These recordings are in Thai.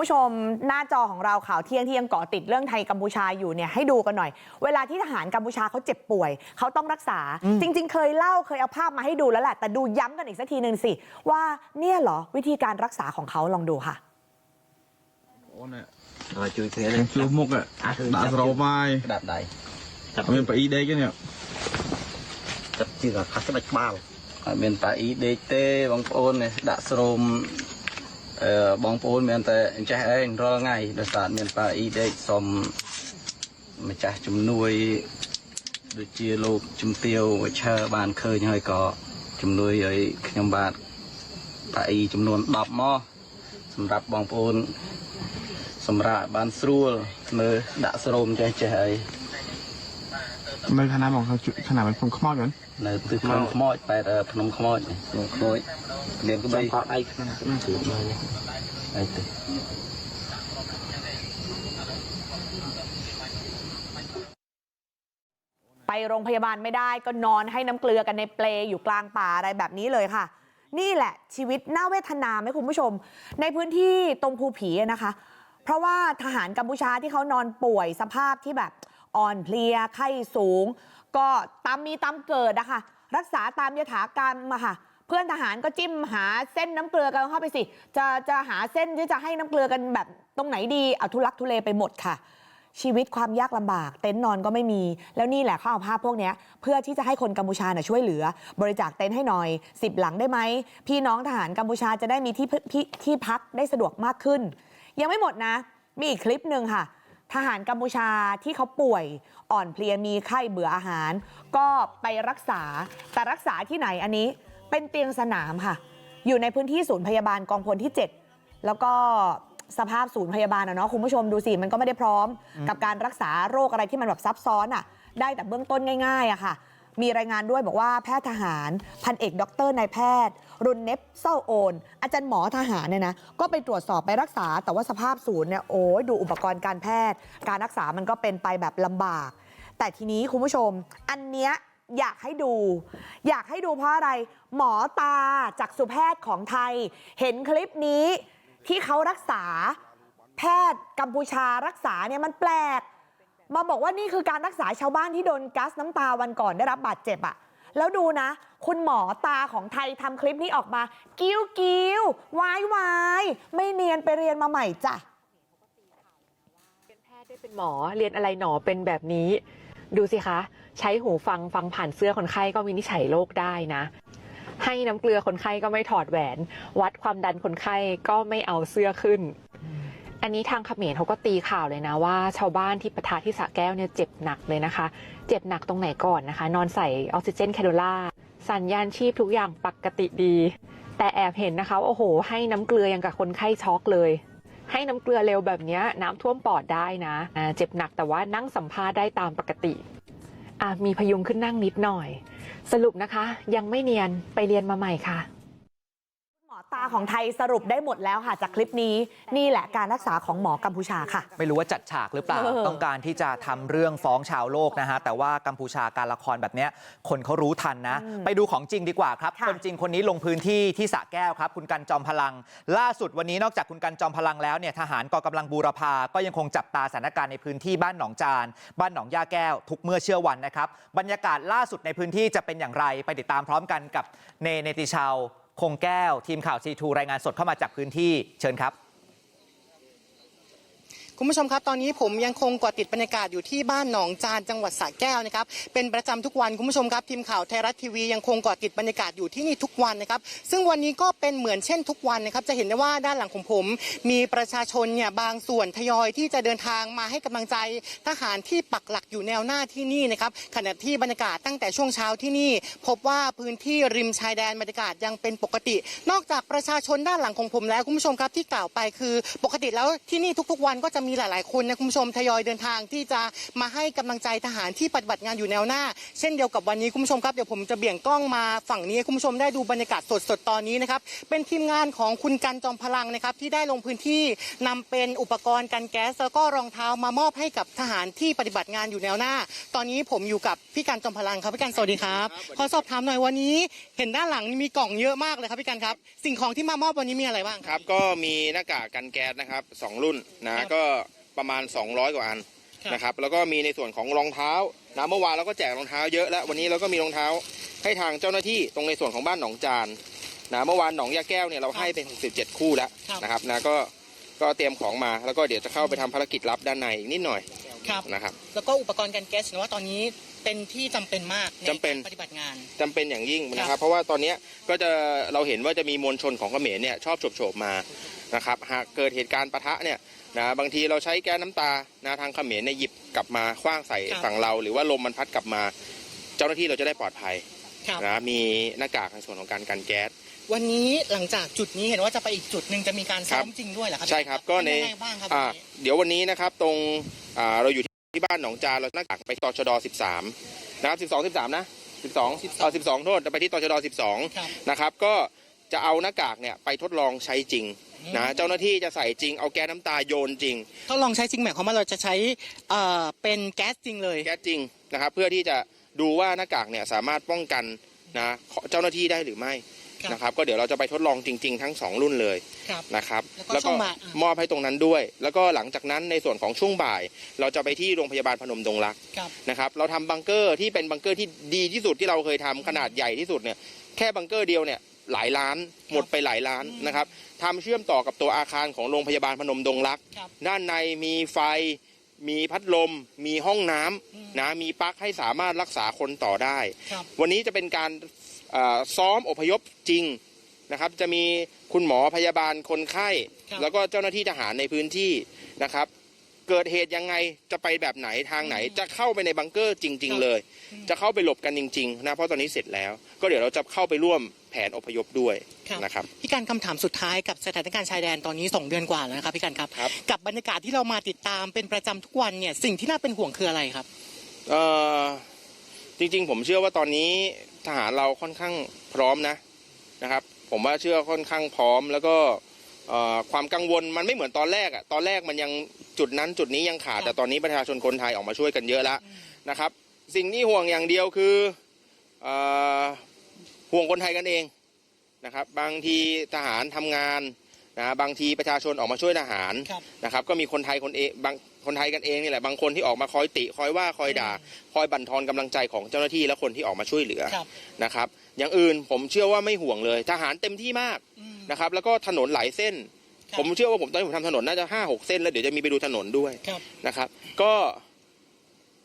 ผู้ชมหน้าจอของเราข่าวเที่ยงที่ยังเกาะติดเรื่องไทยกัมพูชาอยู่เนี่ยให้ดูกันหน่อย เวลาที่ทหารกัมพูชาเขาเจ็บป่วย เขาต้องรักษา จริง ๆ เคยเล่าเคยเอาภาพมาให้ดูแล้วแหละ แต่ดูย้ำกันอีกสักทีหนึ่งสิ ว่าเนี่ยเหรอวิธีการรักษาของเขาลองดูค่ะ អូន ឲ្យជួយគ្នា នឹងជួសមុខដាក់ស្រោបហើយ ក្តាប់ដៃ អត់មានប៉ាអ៊ីដេកទេនេះ ទឹកជើងអាខាត់ក្តាច់ក្បាលអត់មានប៉ាអ៊ីដេកទេបងប្អូននេះដាក់ស្រោមអឺ បងប្អូនមានតែអញ្ចេះឯងរាល់ថ្ងៃដោយសារមានប៉ាអ៊ីដេកសុំម្ចាស់ជំនួយដូចជាលោកជំទាវវិឈើបានឃើញហើយក៏ជំនួយឲ្យខ្ញុំបាទប៉ាអ៊ីចំនួន10មកសម្រាប់បងប្អូនសម្រាប់បានស្រួលមើលដាក់ស្រោមចេះចេះហើយមើលខាងណាមកខាងណាមិនខ្ញុំខ្មោចហ្នឹងនៅទិសភ្នំខ្មោចបែរភ្នំខ្មោចភ្នំខ្មោច Dia ke baik. Sampai aik mana kena tu. Aik tu. Aik ไปโรงพยาบาลไม่ได้ก็นอนให้น้ำเกลือกันในเปลอยู่กลางป่าอะไรแบบนี้เลยค่ะ นี่แหละชีวิตน่าเวทนาไหมคุณผู้ชม ในพื้นที่ตรงภูผีนะคะ เพราะว่าทหารกัมพูชาที่เขานอนป่วยสภาพที่แบบอ่อนเพลียไข้สูง ก็ตามมีตามเกิดนะคะรักษาตามยถากรรมอะค่ะ เพื่อนทหารก็จิ้มหาเส้นน้ำเกลือกันเข้าไปสิจะจะหาเส้นที่จะให้น้ำเกลือกันแบบตรงไหนดีเอาทุลักทุเลไปหมดค่ะ ชีวิตความยากลำบาก เต็นท์นอนก็ไม่มี แล้วนี่แหละเขาเอาภาพพวกนี้เพื่อที่จะให้คนกัมพูชานะช่วยเหลือ บริจาคเต็นท์ให้หน่อยสิบหลังได้ไหมพี่น้องทหารกัมพูชาจะได้มีที่ที่ที่พักได้สะดวกมากขึ้น ยังไม่หมดนะ มีอีกคลิปหนึ่งค่ะทหารกัมพูชาที่เขาป่วยอ่อนเพลียมีไข้เบื่ออาหาร ก็ไปรักษาแต่รักษาที่ไหนอันนี้ เป็นเตียงสนามค่ะอยู่ในพื้นที่ศูนย์พยาบาลกองพลที่7แล้วก็สภาพศูนย์พยาบาลอะเนาะคุณผู้ชมดูสิมันก็ไม่ได้พร้อมกับการรักษาโรคอะไรที่มันแบบซับซ้อนอะได้แต่เบื้องต้นง่ายๆอะค่ะ มีรายงานด้วยบอกว่าแพทย์ทหาร พันเอกด็อกเตอร์นายแพทย์ รุนเนปเซาโอน อาจารย์หมอทหารเนี่ยนะก็ไปตรวจสอบไปรักษา แต่ว่าสภาพศูนย์เนี่ยโอ้ยดูอุปกรณ์การแพทย์ การรักษามันก็เป็นไปแบบลำบาก แต่ทีนี้คุณผู้ชม อันเนี้ย อยากให้ดูอยากให้ดูเพราะอะไรหมอตาจากสุแพทย์ของไทย เห็นคลิปนี้ที่เขารักษาแพทย์กัมพูชารักษาเนี่ยมันแปลก มาบอกว่านี่คือการรักษาชาวบ้านที่โดนก๊าซน้ำตาวันก่อนได้รับบาดเจ็บอะแล้วดูนะ คุณหมอตาของไทยทำคลิปนี้ออกมา กิ้วกิ้ววายวายไม่เนียนไปเรียนมาใหม่จ้ะเป็นแพทย์ได้เป็นหมอเรียนอะไรหนอเป็นแบบนี้ ดูสิคะ ใช้หูฟังฟังผ่านเสื้อคนไข้ก็วินิจฉัยโรคได้นะ ให้น้ำเกลือคนไข้ก็ไม่ถอดแหวน วัดความดันคนไข้ก็ไม่เอาเสื้อขึ้น อันนี้ทางเขมรเขาก็ตีข่าวเลยนะว่า ชาวบ้านที่ปะทะที่สะแก้วเนี่ยเจ็บหนักเลยนะคะ เจ็บหนักตรงไหนก่อนนะคะ นอนใส่ออกซิเจนแคโดล่าสัญญาณชีพทุกอย่างปกติดี แต่แอบเห็นนะคะโอ้โห ให้น้ำเกลือยังกับคนไข้ช็อกเลยให้น้ำเกลือเร็วแบบนี้น้ำท่วมปอดได้นะอ่าเจ็บหนักแต่ว่านั่งสัมภาษณ์ได้ตามปกติ มีพยุงขึ้นนั่งนิดหน่อย สรุปนะคะ ยังไม่เนียนไปเรียนมาใหม่ค่ะ ตาของไทยสรุปได้หมดแล้วค่ะจากคลิปนี้นี่แหละการรักษาของหมอกัมพูชาค่ะ ไม่รู้ว่าจัดฉากหรือเปล่าเออต้องการที่จะทำเรื่องฟ้องชาวโลกนะฮะแต่ว่ากัมพูชาการละครแบบเนี้ยคนเขารู้ทันนะ ไปดูของจริงดีกว่าครับค่ะคนจริงคนนี้ลงพื้นที่ที่สระแก้วครับ คุณกันจอมพลัง ล่าสุดวันนี้นอกจากคุณกันจอมพลังแล้วเนี่ยทหารกองกำลังบูรพาก็ยังคงจับตาสถานการณ์ในพื้นที่บ้านหนองจาน บ้านหนองย่าแก้ว ทุกเมื่อเชื่อวันนะครับบรรยากาศล่าสุดในพื้นที่จะเป็นอย่างไร ไปติดตามพร้อมกันกับเนเนติชาว คงแก้วทีมข่าวซีทูรายงานสดเข้ามาจากพื้นที่เชิญครับ คุณผู้ชมครับตอนนี้ผมยังคงเกาะติดบรรยากาศอยู่ที่บ้านหนองจานจังหวัดสระแก้วนะครับเป็นประจำทุกวันคุณผู้ชมครับทีมข่าวไทยรัฐทีวียังคงเกาะติดบรรยากาศอยู่ที่นี่ทุกวันนะครับซึ่งวันนี้ก็เป็นเหมือนเช่นทุกวันนะครับจะเห็นได้ว่าด้านหลังของผม มีประชาชนเนี่ยบางส่วนทยอยที่จะเดินทางมาให้กำลังใจทหารที่ปักหลักอยู่แนวหน้าที่นี่นะครับขณะที่บรรยากาศตั้งแต่ช่วงเช้าที่นี่ พบว่าพื้นที่ริมชายแดนบรรยากาศยังเป็นปกติ นอกจากประชาชนด้านหลังของผมแล้วคุณผู้ชมครับที่กล่าวไปคือ ปกติแล้วที่นี่ทุกๆ วันก็จะมีหลาย ๆ คนนะคุณผู้ชมทยอยเดินทางที่จะมาให้กำลังใจทหารที่ปฏิบัติงานอยู่แนวหน้า เช่นเดียวกับวันนี้คุณผู้ชมครับเดี๋ยวผมจะเบี่ยงกล้องมาฝั่งนี้ให้คุณผู้ชมได้ดูบรรยากาศสด ๆ ตอนนี้นะครับเป็นทีมงานของคุณกันจอมพลังนะครับที่ได้ลงพื้นที่นำเป็นอุปกรณ์กันแก๊สแล้วก็รองเท้ามามอบให้กับทหารที่ปฏิบัติงานอยู่แนวหน้า ตอนนี้ผมอยู่กับพี่กันจอมพลังครับพี่กันสวัสดีครับขอสอบถามหน่อยวันนี้ เห็นด้านหลังมีกล่องเยอะมากเลยครับพี่กันครับ สิ่งของที่มามอบวันนี้มีอะไรบ้างคครับรับ ก็มีหน้ากากกันแก๊สนะครับสองรุ่นนะก็ ประมาณ 200 กว่าอันครับ นะครับ แล้วก็มีในส่วนของรองเท้านะเมื่อวานเราก็แจกรองเท้าเยอะแล้ววันนี้เราก็มีรองเท้าให้ทางเจ้าหน้าที่ตรงในส่วนของบ้านหนองจานนะเมื่อวานหนองยาแก้วเนี่ยเราให้เป็น67 คู่แล้วนะครับนะก็ก็เตรียมของมาแล้วก็เดี๋ยวจะเข้าไปทำภารกิจลับด้านในอีกนิดหน่อยครับ นะครับ แล้วก็อุปกรณ์กันแก๊สเห็นว่าตอนนี้เป็นที่จำเป็นมากในจำเป็น การปฏิบัติงาน จำเป็นอย่างยิ่งนะคครัรับบ เพราะว่าตอนเนี้ยก็จะเราเห็นว่าจะมีมวลชนของเขมรเนี่ยชอบโฉบๆมานะครับหากเกิดเหตุการณ์ปะทะเนี่ย นะบางทีเราใช้แก๊สน้ำตานะทางเขมรเนี่ยหยิบกลับมาคว้างใส่ครับฝั่งเรา หรือว่าลมมันพัดกลับมา เจ้าหน้าที่เราจะได้ปลอดภัยครับนะมีหน้ากากในส่วนของการกันแก๊สวันนี้หลังจากจุดนี้เห็นว่าจะไปอีกจุดหนึ่งจะมีการซ้อมครับจริงด้วยเหรอครับใช่ครับก็ในเป็นยังไงบ้างครับอ่าวันนี้เดี๋ยววันนี้นะครับตรงอ่าเราอยู่ที่บ้านหนองจานเราหน้ากากไปตชด13นะครับ12 13นะ12เอา12 โทษจะไปที่ตชด12ครับนะครับก็ จะเอาหน้ากากเนี่ยไปทดลองใช้จริงนะเจ้าหน้าที่จะใส่จริงเอาแก๊สน้ำตาโยนจริงถ้าลองใช้จริงหมายความว่าเราจะใช้เอ่อเป็นแก๊สจริงเลย แก๊สจริงนะครับ เพื่อที่จะดูว่าหน้ากากเนี่ยสามารถป้องกันนะเจ้าหน้าที่ได้หรือไม่ครับนะครับ ก็เดี๋ยวเราจะไปทดลองจริง ๆ ทั้งสองรุ่นเลยครับนะครับแล้วก็ช่วงบ่ายอะ มอบให้ตรงนั้นด้วย แล้วก็หลังจากนั้นในส่วนของช่วงบ่าย เราจะไปที่โรงพยาบาลพนมดงรัก ครับนะครับเราทำบังเกอร์ที่เป็นบังเกอร์ที่ดีที่สุดที่เราเคยทำขนาดใหญ่ที่สุดเนี่ยแค่บังเกอร์เดียวเนี่ย หลายล้าน หมดไปหลายล้านอืมนะครับทำเชื่อมต่อกับตัวอาคารของโรงพยาบาลพนมดงรัก ครับด้านในมีไฟ มีพัดลม มีห้องน้ำอืมนะ มีปลั๊กให้สามารถรักษาคนต่อได้ ครับ วันนี้จะเป็นการเอ่อซ้อมอพยพจริงนะครับ จะมีคุณหมอพยาบาลคนไข้ ครับ แล้วก็เจ้าหน้าที่ทหารในพื้นที่นะครับ เกิดเหตุยังไงจะไปแบบไหนทางไหน จะเข้าไปในบังเกอร์จริง ๆ เลย จะเข้าไปหลบกันจริงๆนะเพราะตอนนี้เสร็จแล้ว ก็เดี๋ยวเราจะเข้าไปร่วมแผนอพยพด้วยครับนะครับพี่การคำถามสุดท้ายกับสถานการณ์ชายแดนตอนนี้ 2 เดือนกว่าแล้วนะครับพี่การครับครับกับบรรยากาศที่เรามาติดตามเป็นประจำทุกวันเนี่ยสิ่งที่น่าเป็นห่วงคืออะไรครับเอ่อจริงๆ ผมเชื่อว่าตอนนี้ทหารเราค่อนข้างพร้อมนะนะครับ ผมว่าเชื่อค่อนข้างพร้อมแล้วก็เอ่อ ความกังวลมันไม่เหมือนตอนแรกอะตอนแรกมันยังจุดนั้นจุดนี้ยังขาดครับแต่ตอนนี้ประชาชนคนไทยออกมาช่วยกันเยอะแล้วนะครับ สิ่งที่ห่วงอย่างเดียวคือเอ่อห่วงคนไทยกันเองนะครับ บางทีทหารทำงานนะบางทีประชาชนออกมาช่วยทหารครับนะครับ ก็มีคนไทยคนเองบางคนไทยกันเองนี่แหละบางคนที่ออกมาคอยติ คอยว่าคอยด่า คอยบั่นทอนกำลังใจของเจ้าหน้าที่และคนที่ออกมาช่วยเหลือครับนะครับ อย่างอื่นผมเชื่อว่าไม่ห่วงเลย ทหารเต็มที่มากอืม นะครับ แล้วก็ถนนหลายเส้นครับผมเชื่อว่าผมตอนนี้ผมทำถนนน่าจะห้าหกเส้นแล้วเดี๋ยวจะมีไปดูถนนด้วยครับนะครับ ก็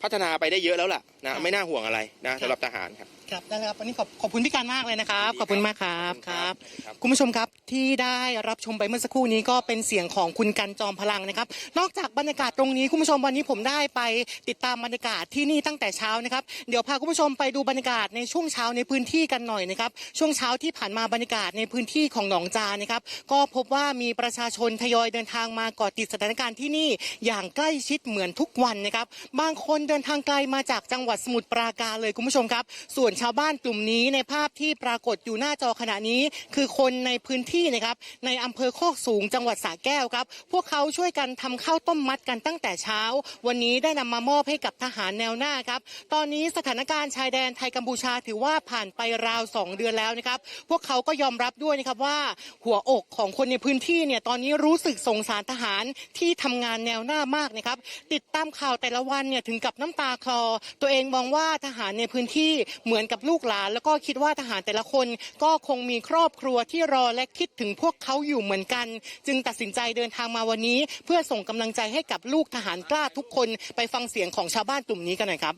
พัฒนาไปได้เยอะแล้วล่ะครันะบไม่น่าห่วงอะไรนะสำหรับทหารครับครับได้แล้วครับวันนี้ขอบขอบคุณพี่การมากเลยนะครับ ขอบคุณมากครับขอบคคุณครัรับบครับ คุณผู้ชมครับ ที่ได้รับชมไปเมื่อสักครู่นี้ก็เป็นเสียงของคุณกันจอมพลังนะครับ นอกจากบรรยากาศตรงนี้คุณผู้ชมวันนี้ผมได้ไปติดตามบรรยากาศที่นี่ตั้งแต่เช้านะครับเดี๋ยวพาคุณผู้ชมไปดูบรรยากาศในช่วงเช้าในพื้นที่กันหน่อยนะครับ ช่วงเช้าที่ผ่านมาบรรยากาศในพื้นที่ของหนองจานนะครับ ก็พบว่ามีประชาชนทยอยเดินทางมาก่อติดสถานการณ์ที่นี่อย่างใกล้ชิดเหมือนทุกวันนะครับ บางคนเดินทางไกลมาจากจังหวัดสมุทรปราการเลยคุณผู้ชมครับ ส่วนชาวบ้านกลุ่มนี้ในภาพที่ปรากฏอยู่หน้าจอขณะนี้ คือคนในพื้นที่ที่นะครับในอำเภอโคกสูงจังหวัดสระแก้วครับ พวกเขาช่วยกันทำข้าวต้มมัดกันตั้งแต่เช้า วันนี้ได้นำมามอบให้กับทหารแนวหน้าครับ ตอนนี้สถานการณ์ชายแดนไทยกัมพูชาถือว่าผ่านไปราว 2 เดือนแล้วนะครับ พวกเขาก็ยอมรับด้วยนะครับว่าหัวอกของคนในพื้นที่เนี่ยตอนนี้รู้สึกสงสารทหารที่ทำงานแนวหน้ามากนะครับ ติดตามข่าวแต่ละวันเนี่ยถึงกับน้ำตาคลอ ตัวเองมองว่าทหารในพื้นที่เหมือนกับลูกหลาน แล้วก็คิดว่าทหารแต่ละคนก็คงมีครอบครัวที่รอและคิดถึงพวกเขาอยู่เหมือนกัน จึงตัดสินใจเดินทางมาวันนี้ เพื่อส่งกำลังใจให้กับลูกทหารกล้าทุกคนไปฟังเสียงของชาวบ้านกลุ่มนี้กันหน่อยครับ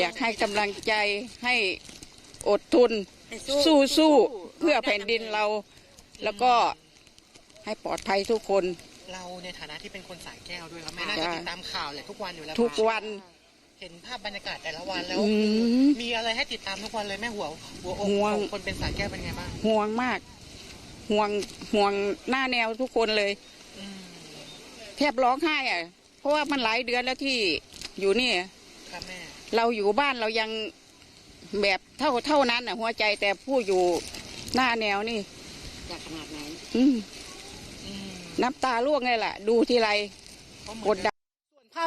อยากให้กำลังใจให้อดทนสู้สู้เพื่อแผ่นดินเรา แล้วก็ให้ปลอดภัยทุกคน เราในฐานะที่เป็นคนสายแก้วด้วยครับแม่น่าจ้ะจะติดตามข่าวเลยทุกวันอยู่แล้วทุกวัน เห็นภาพบรรยากาศแต่ละวันแล้วอืมมีอะไรให้ติดตามทุกวันเลยแม่หัวหัวอกห่วงของคนเป็นสายแก้วเป็นไงบ้างห่วงมาก ห่วงห่วงหน้าแนวทุกคนเลยแทบร้องไห้อะ เพราะว่ามันหลายเดือนแล้วที่อยู่นี่เราอยู่บ้านเรายังแบบเท่าเท่านั้นอะ หัวใจแต่ผู้อยู่หน้าแนวนี่จะขนาดไหนอืมน้ำตาร่วงเลยล่ะ ดูทีไรกดดันภา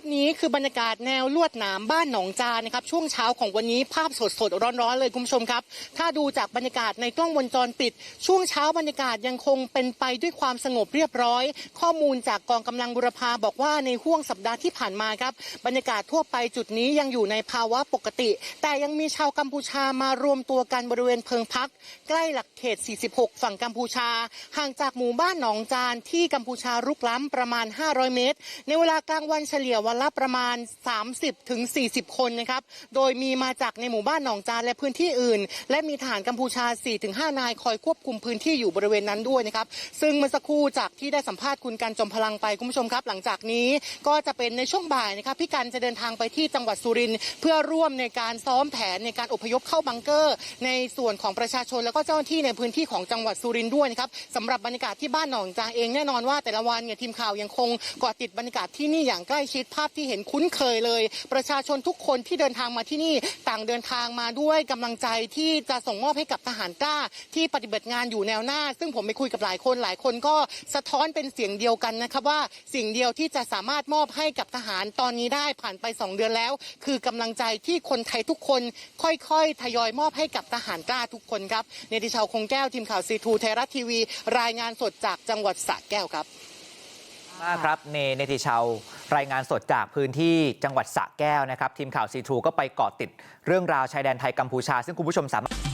พนี้คือบรรยากาศแนวลวดหนามบ้านหนองจานนะครับช่วงเช้าของวันนี้ภาพสดๆร้อนๆเลยคุณผู้ชมครับ ถ้าดูจากบรรยากาศในกล้องวงจรปิด ช่วงเช้าบรรยากาศยังคงเป็นไปด้วยความสงบเรียบร้อย ข้อมูลจากกองกำลังบุรพาบอกว่าในห่วงสัปดาห์ที่ผ่านมาครับบรรยากาศทั่วไปจุดนี้ยังอยู่ในภาวะปกติ แต่ยังมีชาวกัมพูชามารวมตัวกันบริเวณเพิงพัก ใกล้หลักเขต 46 ฝั่งกัมพูชา ห่างจากหมู่บ้านหนองจานที่กัมพูชารุกล้ำประมาณ 500 เมตร ในเวลากลางวันเฉลี่ยวันละประมาณ 30ถึง40 คนนะครับ โดยมีมาจากในหมู่บ้านหนองจานและพื้นที่อื่น และมีทหารกัมพูชา 4-5 นายคอยควบคุมพื้นที่อยู่บริเวณนั้นด้วยนะครับ ซึ่งเมื่อสักครู่จากที่ได้สัมภาษณ์คุณกันจอมพลังไปคุณผู้ชมครับ หลังจากนี้ก็จะเป็นในช่วงบ่ายนะครับพี่กันจะเดินทางไปที่จังหวัดสุรินทร์เพื่อร่วมในการซ้อมแผนในการอพยพเข้าบังเกอร์ ในส่วนของประชาชน แล้วก็เจ้าหน้าที่ในพื้นที่ของจังหวัดสุรินทร์ด้วยนะครับสำหรับบรรยากาศที่บ้านหนองจางเองแน่นอนว่าแต่ละวันเนี่ยทีมข่าวยังคงเกาะติดบรรยากาศที่นี่อย่างใกล้ชิดภาพที่เห็นคุ้นเคยเลย ประชาชนทุกคนที่เดินทางมาที่นี่ต่างเดินทางมาด้วยกำลังใจที่จะส่งมอบให้กับทหารกล้า ที่ปฏิบัติงานอยู่แนวหน้า ซึ่งผมไปคุยกับหลายคนหลายคนก็สะท้อนเป็นเสียงเดียวกันนะครับว่าสิ่งเดียวที่จะสามารถมอบให้กับทหารตอนนี้ได้ผ่านไป 2 เดือนแล้ว คือกำลังใจที่คนไทยทุกคน ค่อยๆ ทยอยมอบให้กับทหารกล้าทุกคนครับเนติชาวคงแก้วทีมข่าวซีทูไทยรัฐทีวี รายงานสดจากจังหวัดสระแก้วครับ มากครับเนเนติชาวรายงานสดจากพื้นที่จังหวัดสระแก้วนะครับ ทีมข่าวซีทรูก็ไปเกาะติดเรื่องราวชายแดนไทยกัมพูชา ซึ่งคุณผู้ชมสามารถ